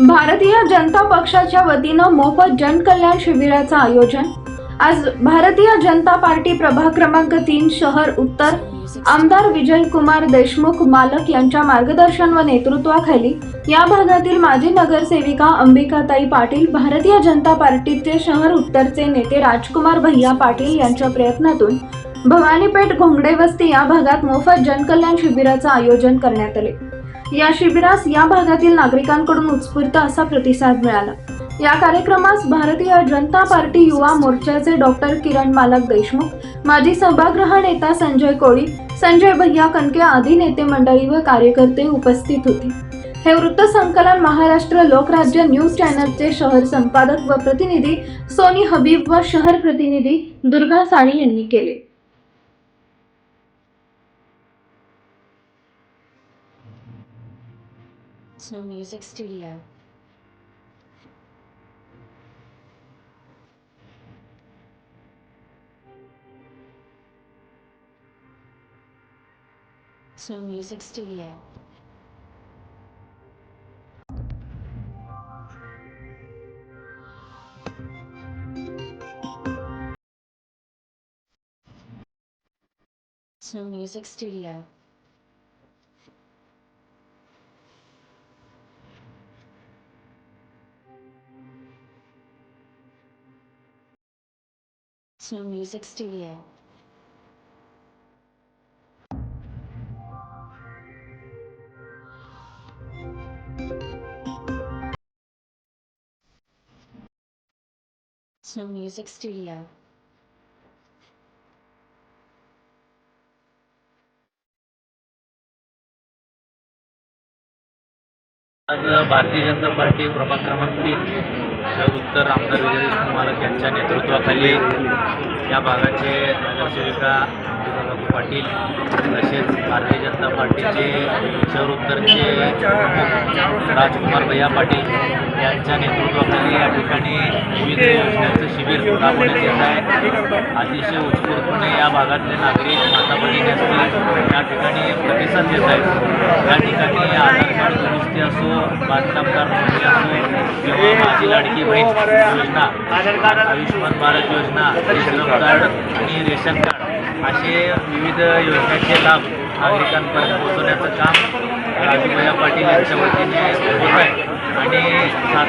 भारतीय जनता पक्षाच्या वतीनं मोफत जनकल्याण शिबिराचं आयोजन. आज भारतीय जनता पार्टी प्रभाग क्रमांक तीन शहर उत्तर. आमदार विजय कुमार देशमुख मालक यांच्या मार्गदर्शन व नेतृत्वाखाली या भागातील माजी नगरसेविका अंबिकाताई पाटील भारतीय जनता पार्टीचे शहर उत्तरचे नेते राजकुमार भैया पाटील यांच्या प्रयत्नातून भवानीपेठ घोंगडे वस्ती या भागात मोफत जनकल्याण शिबिराचं आयोजन करण्यात आले. या शिबिरास या भागातील नागरिकांकडून उत्स्फूर्त असा प्रतिसाद मिळाला. या कार्यक्रमास भारतीय जनता पार्टी युवा मोर्चाचे डॉक्टर किरण मालक देशमुख माजी सभागृह नेता संजय कोळी संजय भैया कणके आदी नेते मंडळी व कार्यकर्ते उपस्थित होते. हे वृत्त संकलन महाराष्ट्र लोकराज्य न्यूज चॅनलचे शहर संपादक व प्रतिनिधी सोनी हबीब व शहर प्रतिनिधी दुर्गा साळी यांनी केले. Snow Music Studio. Snow Music Studio. Snow Music Studio. Snow Music Studio. Snow Music Studio. आज भारतीय जनता पार्टी प्रभाग क्रमांक तीन उत्तर आमदार विजय मालक यांच्या नेतृत्वाखाली या भागाचे नगरसेविका बाबू पाटील तसेच भारतीय जनता पार्टीचे शहर उत्तरचे राजकुमार भैया पाटील यांच्या नेतृत्वाखाली या ठिकाणी त्यांचं शिबिर पुण्यामध्ये येत आहे. अतिशय उत्स्फूर्तपणे या भागातले नागरिक माता भगिनी असतील या ठिकाणी प्रतिसाद देत आहेत. या ठिकाणी आधार कार्ड दुरुस्ती असो बांधकामदार नोंदणी असो किंवा माझी लाडकी बहीण योजना आयुष्यमान भारत योजना श्रम कार्ड आणि रेशन कार्ड असे विविध योजनांचे लाभ नागरिकांपर्यंत पोहोचवण्याचं काम राजूभैया पाटील यांच्या वतीने होत आहे.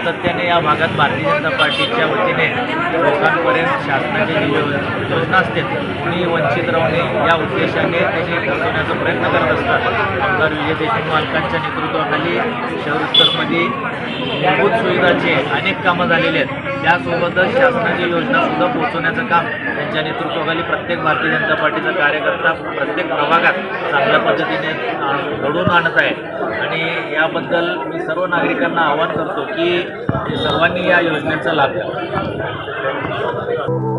सातत्याने या भागात भारतीय जनता पार्टीच्या वतीने लोकांपर्यंत शासनाचे जी योजना असते कोणी वंचित राहू नये या उद्देशाने त्याची पोहोचवण्याचा प्रयत्न करत असतात. आमदार विजय देशमुख मालकांच्या नेतृत्वाखाली शहर उत्तरमध्ये मूलभूत सुविधाचे अनेक कामं झालेली आहेत. त्यासोबतच शासनाची योजना सुद्धा पोहोचवण्याचं काम त्यांच्या नेतृत्वाखाली प्रत्येक भारतीय जनता पार्टीचा कार्यकर्ता प्रत्येक प्रभागात चांगल्या पद्धतीने घडवून आणत आहे. आणि याबद्दल मी सर्व नागरिकांना आवाहन करतो की सर्वांनी या योजनेचा लाभ घ्यावा.